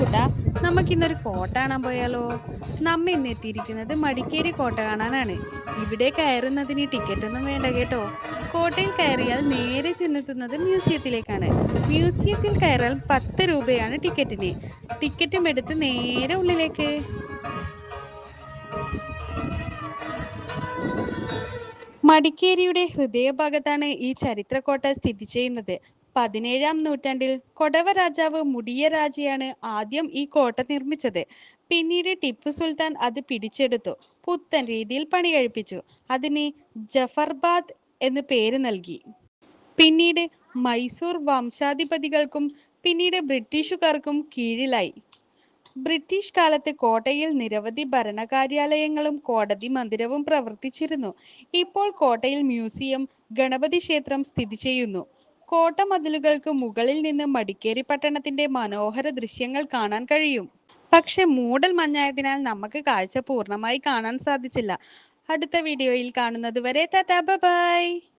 കുട്ടാ നമുക്കിന്നൊരു കോട്ട കാണാൻ പോയാലോ? നമ്മ ഇന്ന് എത്തിയിരിക്കുന്നത് മടിക്കേരി കോട്ട കാണാനാണ്. ഇവിടെ കയറുന്നതിന് ടിക്കറ്റ് ഒന്നും വേണ്ട കേട്ടോ. കോട്ടയിൽ കയറിയാൽ നേരെ ചെന്നെത്തുന്നത് മ്യൂസിയത്തിലേക്കാണ്. മ്യൂസിയത്തിൽ കയറാൻ പത്ത് രൂപയാണ് ടിക്കറ്റിന്. ടിക്കറ്റും എടുത്ത് നേരെ ഉള്ളിലേക്ക്. മടിക്കേരിയുടെ ഹൃദയഭാഗത്താണ് ഈ ചരിത്രക്കോട്ട സ്ഥിതി ചെയ്യുന്നത്. പതിനേഴാം നൂറ്റാണ്ടിൽ കൊടവ രാജാവ് മുടിയ രാജയാണ് ആദ്യം ഈ കോട്ട നിർമ്മിച്ചത്. പിന്നീട് ടിപ്പു സുൽത്താൻ അത് പിടിച്ചെടുത്തു. പുത്തൻ രീതിയിൽ പണി കഴിപ്പിച്ചു അതിന് ജഫർബാദ് എന്ന് പേര് നൽകി. പിന്നീട് മൈസൂർ വംശാധിപതികൾക്കും പിന്നീട് ബ്രിട്ടീഷുകാർക്കും കീഴിലായി. ബ്രിട്ടീഷ് കാലത്ത് കോട്ടയിൽ നിരവധി ഭരണകാര്യാലയങ്ങളും കോടതി മന്ദിരവും പ്രവർത്തിച്ചിരുന്നു. ഇപ്പോൾ കോട്ടയിൽ മ്യൂസിയം ഗണപതി ക്ഷേത്രം സ്ഥിതി ചെയ്യുന്നു. കോട്ട മതിലുകൾക്ക് മുകളിൽ നിന്ന് മടിക്കേരി പട്ടണത്തിന്റെ മനോഹര ദൃശ്യങ്ങൾ കാണാൻ കഴിയും. പക്ഷെ മൂടൽ മഞ്ഞായതിനാൽ നമുക്ക് കാഴ്ച പൂർണമായി കാണാൻ സാധിച്ചില്ല. അടുത്ത വീഡിയോയിൽ കാണുന്നത് വരെ ടാറ്റാ ബൈ.